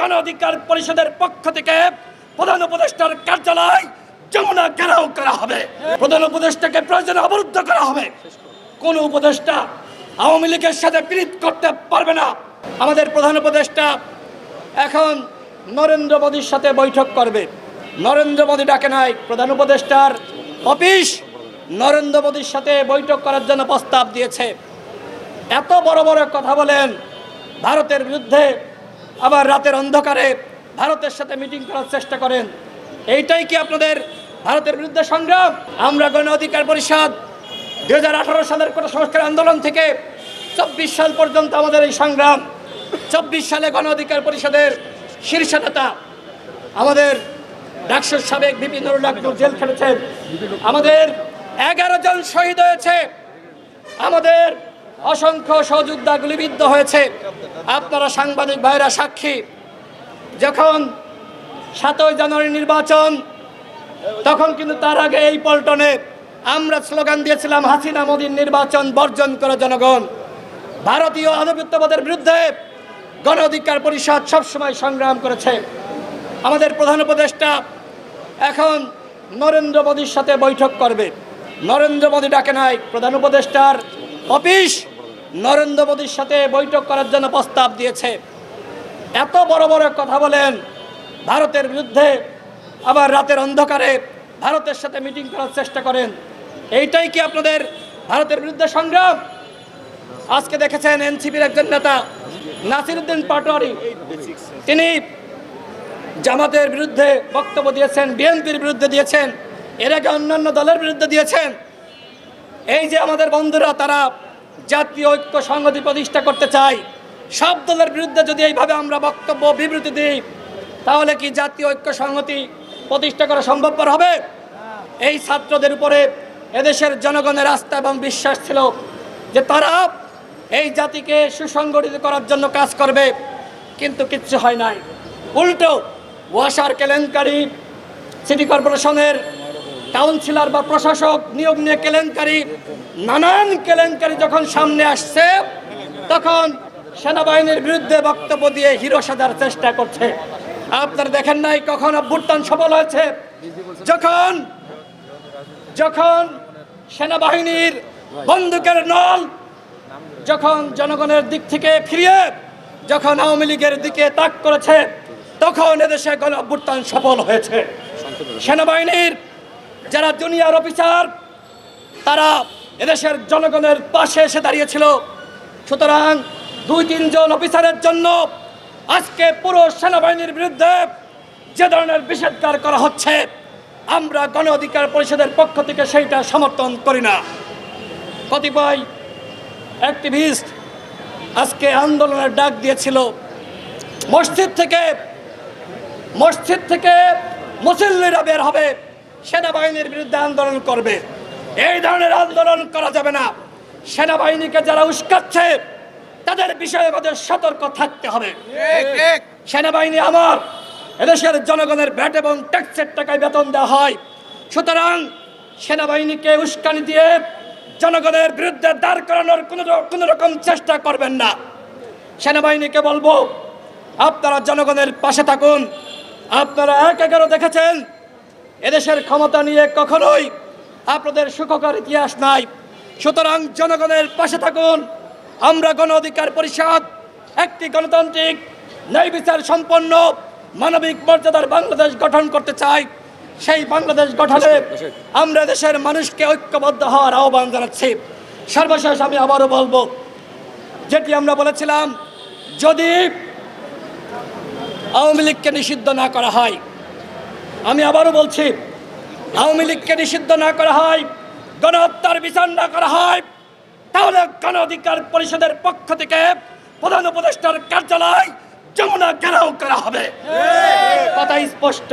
গণ অধিকার পরিষদের পক্ষ থেকে প্রধান উপদেষ্টার কার্যালয় যমুনা ঘেরাও করা হবে। প্রধান উপদেষ্টাকে প্রয়োজনে অবরুদ্ধ করা হবে। কোন উপদেষ্টা আওয়ামী লীগের সাথে পীড়িত করতে পারবে না। আমাদের প্রধান উপদেষ্টা এখন নরেন্দ্র মোদীর সাথে বৈঠক করবে। নরেন্দ্র মোদী ডাকে নাই, প্রধান উপদেষ্টার অফিস নরেন্দ্র মোদীর সাথে বৈঠক করার জন্য প্রস্তাব দিয়েছে। এত বড় বড় কথা বলেন, ভারতের বিরুদ্ধে আবার রাতের অন্ধকারে ভারতের সাথে মিটিং করার চেষ্টা করেন। এইটাই কি আপনাদের ভারতের বিরুদ্ধে সংগ্রাম? আমরা গণ অধিকার পরিষদ দু হাজার আঠারো সালের কোটা সংস্কার আন্দোলন থেকে চব্বিশ সাল পর্যন্ত আমাদের এই সংগ্রাম, চব্বিশ সালে গণ অধিকার পরিষদের শীর্ষ নেতা আমাদের ডাকসুর সাবেক বিপি নুরুল জেল খেটেছেন। আমাদের এগারো জন শহীদ হয়েছে। আমাদের অসংখ্য সহযোদ্ধা গুলিবিদ্ধ হয়েছে। আপনারা সাংবাদিক ভাইরা সাক্ষী। যখন সাতই জানুয়ারি নির্বাচন, তখন কিন্তু তার আগে এই পল্টনে আমরা স্লোগান দিয়েছিলাম, হাসিনা মোদীর নির্বাচন বর্জন করে জনগণ। ভারতীয় আধিপত্যবাদের বিরুদ্ধে গণ অধিকার পরিষদ সবসময় সংগ্রাম করেছে। আমাদের প্রধান উপদেষ্টা এখন নরেন্দ্র মোদীর সাথে বৈঠক করবে। নরেন্দ্র মোদী ডাকে নাই, প্রধান উপদেষ্টার অফিস নরেন্দ্র মোদীর সাথে বৈঠক করার জন্য প্রস্তাব দিয়েছে। এত বড় বড় কথা বলেন, ভারতের বিরুদ্ধে আবার রাতের অন্ধকারে ভারতের সাথে মিটিং করার চেষ্টা করেন। এইটাই কি আপনাদের ভারতের বিরুদ্ধে সংগ্রাম? আজকে দেখেছেন এনসিপির একজন নেতা, নাসিরুদ্দিন পাটোয়ারি। তিনি জামাতের বিরুদ্ধে বক্তব্য দিয়েছেন, বিএনপির বিরুদ্ধে দিয়েছেন, এর আগে অন্যান্য দলের বিরুদ্ধে দিয়েছেন। এই যে আমাদের বন্ধুরা, তারা জাতীয় ঐক্য সংহতি প্রতিষ্ঠা করতে চাই। সব দলের বিরুদ্ধে যদি এইভাবে আমরা বক্তব্য, বিবৃতি দিই, তাহলে কি জাতীয় ঐক্য সংহতি প্রতিষ্ঠা করা সম্ভবপর হবে? এই ছাত্রদের উপরে এদেশের জনগণের আস্থা এবং বিশ্বাস ছিল যে তারা এই জাতিকে সুসংগঠিত করার জন্য কাজ করবে, কিন্তু কিচ্ছু হয় নাই। উল্টো, ওয়াসার কেলেঙ্কারি সিটি কর্পোরেশনের কাউন্সিলর বা প্রশাসক নিয়োগ নিয়ে কেলেঙ্কারি, নানান কেলেঙ্কারি যখন সামনে আসছে, তখন সেনাবাহিনীর বিরুদ্ধে বক্তব্য দিয়ে হিরো সাজার চেষ্টা করছে। আপনারা দেখেন নাই কখন অভ্যুত্থান সফল হয়েছে? যখন যখন সেনাবাহিনীর বন্দুকের নল, যখন জনগণের দিক থেকে ফিরিয়ে, যখন আওয়ামী লীগের দিকে তাক করেছে, তখন এদেশে গণ অভ্যুত্থান সফল হয়েছে। সেনাবাহিনীর যারা জুনিয়র অফিসার তারা এদেশের জনগণের পাশে এসে দাঁড়িয়েছিল। সুতরাং দুই তিনজন অফিসারের জন্য আজকে পুরো সেনাবাহিনীর বিরুদ্ধে যে ধরনের বিষেধকার করা হচ্ছে, আমরা গণ অধিকার পরিষদের পক্ষ থেকে সেইটা সমর্থন করি না। কতিপয় অ্যাক্টিভিস্ট আজকে আন্দোলনের ডাক দিয়েছিল, মসজিদ থেকে মসজিদ থেকে মুসল্লিরা বের হবে। সেনাবাহিনীর বিরুদ্ধে আন্দোলন করবে। এই ধরনের আন্দোলন করা যাবে না। সেনাবাহিনীকে যারা উস্কাচ্ছে তাদের বিষয়ে আমাদের সতর্ক থাকতে হবে। সেনাবাহিনী আমার এদেশের জনগণের ব্যাট এবং ট্যাক্সের টাকায় বেতন দেওয়া হয়। সুতরাং সেনাবাহিনীকে উস্কানি দিয়ে জনগণের বিরুদ্ধে দাঁড় করানোর কোনো কোনো রকম চেষ্টা করবেন না। সেনাবাহিনীকে বলব আপনারা জনগণের পাশে থাকুন। আপনারা এক এগারো দেখেছেন এদেশের ক্ষমতা নিয়ে কখনোই আপনাদের সুখকর ইতিহাস নাই। সুতরাং জনগণের পাশে থাকুন। আমরা গণ অধিকার পরিষদ, একটি গণতান্ত্রিক, ন্যায় বিচার সম্পন্ন, মানবিক মর্যাদার বাংলাদেশ গঠন করতে চাই। সেই বাংলাদেশ গঠনে আমরা দেশের মানুষকে ঐক্যবদ্ধ হওয়ার আহ্বান জানাচ্ছি। সর্বশেষ আমি আবারও বলব, যেটি আমরা বলেছিলাম, যদি আওয়ামী লীগকে নিষিদ্ধ না করা হয় আমি আবারও বলছি, আওয়ামী লীগকে নিষিদ্ধ না করা হয়, গণহত্যার বিচার না করা হয়, তাহলে গণ অধিকার পরিষদের পক্ষ থেকে প্রধান উপদেষ্টার কার্যালয় যমুনা ঘেরাও করা হবে। কথা স্পষ্ট।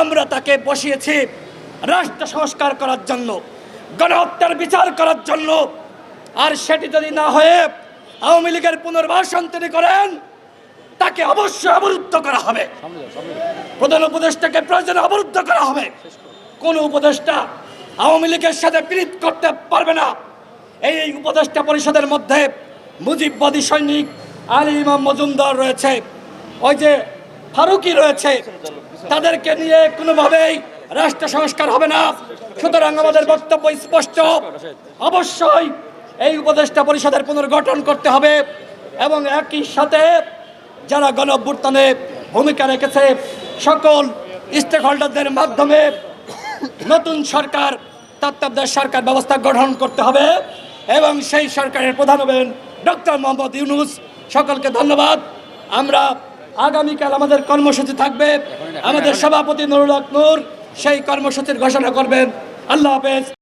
আমরা তাকে বসিয়েছি রাষ্ট্র সংস্কার করার জন্য, গণহত্যার বিচার করার জন্য। আর সেটি যদি না হয়ে আওয়ামী লীগের পুনর্বাসন তিনি করেন তাকে অবশ্যই অবরুদ্ধ করা হবে। প্রধান উপদেষ্টাকে প্রয়োজনে অবরুদ্ধ করা হবে। কোন উপদেষ্টা আওয়ামী লীগের সাথে পীড়িত করতে পারবে না। এই উপদেষ্টা পরিষদের মধ্যে মুজিববাদী সৈনিক আলী ইমাম মজুমদার রয়েছে। ওই যে ফারুকি রয়েছে। তাদেরকে নিয়ে কোনোভাবেই রাষ্ট্র সংস্কার হবে না। সুতরাং আমাদের বক্তব্য স্পষ্ট। অবশ্যই এই উপদেষ্টা পরিষদের পুনর্গঠন করতে হবে এবং একই সাথে যারা গণ ভূমিকা রেখেছে, সকল স্টেক হোল্ডারদের মাধ্যমে নতুন সরকার, তত্ত্বাবধায়ক সরকার ব্যবস্থা গঠন করতে হবে এবং সেই সরকারের প্রধান হবেন ডক্টর মোহাম্মদ ইউনুস। সকলকে ধন্যবাদ। আমরা আগামীকাল আমাদের কর্মসূচি থাকবে। আমাদের সভাপতি নুরুল হক নূর সেই কর্মসূচির ঘোষণা করবেন। আল্লাহ হাফেজ।